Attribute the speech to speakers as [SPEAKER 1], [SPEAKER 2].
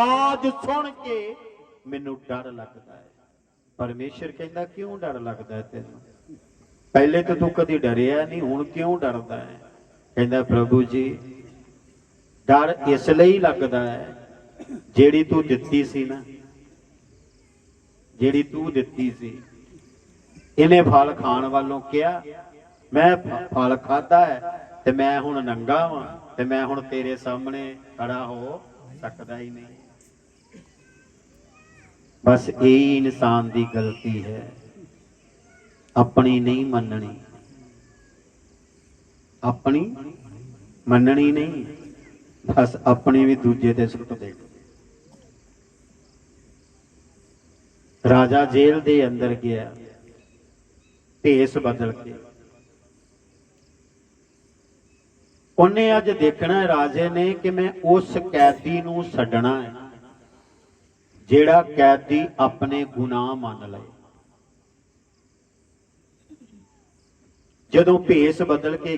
[SPEAKER 1] ਆਵਾਜ਼ ਸੁਣ ਕੇ ਮੈਨੂੰ ਡਰ ਲੱਗਦਾ ਹੈ। ਪਰਮੇਸ਼ਰ ਕਹਿੰਦਾ, ਕਿਉਂ ਡਰ ਲੱਗਦਾ ਹੈ ਤੈਨੂੰ? ਪਹਿਲੇ ਤਾਂ ਤੂੰ ਕਦੀ ਡਰਿਆ ਨਹੀਂ, ਹੁਣ ਕਿਉਂ ਡਰਦਾ ਹੈ? ਕਹਿੰਦਾ, ਪ੍ਰਭੂ ਜੀ, ਡਰ ਇਸ ਲਈ ਲੱਗਦਾ ਹੈ, ਜਿਹੜੀ ਤੂੰ ਦਿੱਤੀ ਸੀ ਨਾ, ਜਿਹੜੀ ਤੂੰ ਦਿੱਤੀ ਸੀ, ਇਹਨੇ ਫਲ ਖਾਣ ਵੱਲੋਂ ਕਿਹਾ, ਮੈਂ ਫਲ ਖਾਦਾ ਹੈ ਤੇ ਮੈਂ ਹੁਣ ਨੰਗਾ ਵਾਂ ਤੇ ਮੈਂ ਹੁਣ ਤੇਰੇ ਸਾਹਮਣੇ ਖੜਾ ਹੋ ਸਕਦਾ ਹੀ ਨਹੀਂ। ਬਸ ਇਹ ਇਨਸਾਨ ਦੀ ਗਲਤੀ ਹੈ। ਆਪਣੀ ਨਹੀਂ ਮੰਨਣੀ। ਆਪਣੀ ਮੰਨਣੀ ਨਹੀਂ, ਬਸ ਆਪਣੀ ਵੀ ਦੂਜੇ ਤੇ ਸੁੱਟ ਦੇ। ਰਾਜਾ ਜੇਲ੍ਹ ਦੇ ਅੰਦਰ ਗਿਆ, ਭੇਸ ਬਦਲ ਕੇ। ਉਹਨੇ ਅੱਜ ਦੇਖਣਾ ਰਾਜੇ ਨੇ ਕਿ ਮੈਂ ਉਸ ਕੈਦੀ ਨੂੰ ਛੱਡਣਾ ਹੈ। ਜਿਹੜਾ ਕੈਦੀ ਆਪਣੇ ਗੁਨਾਹ ਮੰਨ ਲਏ। ਜਦੋਂ ਭੇਸ ਬਦਲ ਕੇ